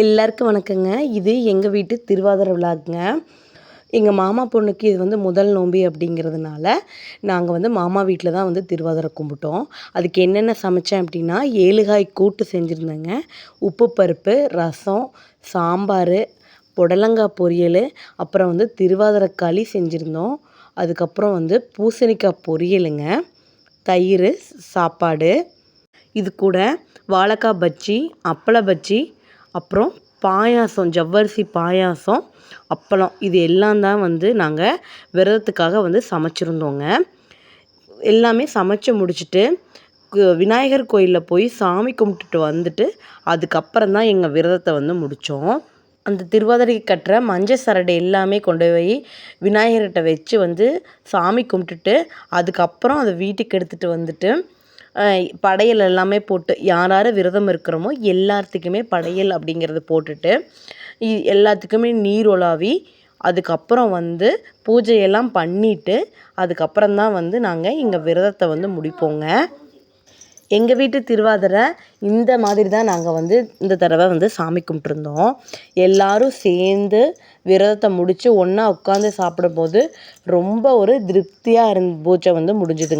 எல்லாருக்கும் வணக்கங்க. இது எங்கள் வீட்டு திருவாதிரை விழாக்குங்க எங்கள் மாமா பொண்ணுக்கு இது வந்து முதல் நோம்பி அப்படிங்கிறதுனால நாங்கள் வந்து மாமா வீட்டில் தான் வந்து திருவாதிரை கும்பிட்டோம். அதுக்கு என்னென்ன சமைச்சேன் அப்படின்னா ஏழுகாய் கூட்டு செஞ்சுருந்தேங்க. உப்பு பருப்பு ரசம் சாம்பார் புடலங்காய் பொரியல் அப்புறம் வந்து திருவாதிரை களி செஞ்சுருந்தோம். அதுக்கப்புறம் வந்து பூசணிக்காய் பொரியலுங்க. தயிர் சாப்பாடு. இது கூட வாழைக்காய் பஜ்ஜி அப்பள பஜ்ஜி அப்புறம் பாயாசம் ஜவ்வரிசி பாயாசம் அப்பளம் இது எல்லாம் தான் வந்து நாங்கள் விரதத்துக்காக வந்து சமைச்சிருந்தோங்க. எல்லாமே சமைச்சு முடிச்சுட்டு விநாயகர் கோயிலில் போய் சாமி கும்பிட்டுட்டு வந்துட்டு அதுக்கப்புறம் தான் எங்கள் விரதத்தை வந்து முடித்தோம் அந்த திருவாதிரைக்கு கட்டுற மஞ்சள் சரடை எல்லாமே கொண்டு போய் விநாயகர்கிட்ட வச்சு வந்து சாமி கும்பிட்டுட்டு அதுக்கப்புறம் அதை வீட்டுக்கு எடுத்துகிட்டு வந்துட்டு படையல் எல்லாமே போட்டு யார் யார் விரதம் இருக்கிறோமோ எல்லாத்துக்குமே படையல் அப்படிங்கிறது போட்டுட்டு எல்லாத்துக்குமே நீர் உலாவி அதுக்கப்புறம் வந்து பூஜையெல்லாம் பண்ணிவிட்டு அதுக்கப்புறம் தான் வந்து நாங்கள் எங்கள் விரதத்தை வந்து முடிப்போங்க. எங்கள் வீட்டு திருவாதிரை இந்த மாதிரி தான் நாங்கள் வந்து இந்த தடவை வந்து சாமி கும்பிட்ருந்தோம் எல்லோரும் சேர்ந்து விரதத்தை முடித்து ஒன்றா உட்காந்து சாப்பிடும்போது ரொம்ப ஒரு திருப்தியாக இருந்த பூஜை வந்து முடிஞ்சுதுங்க.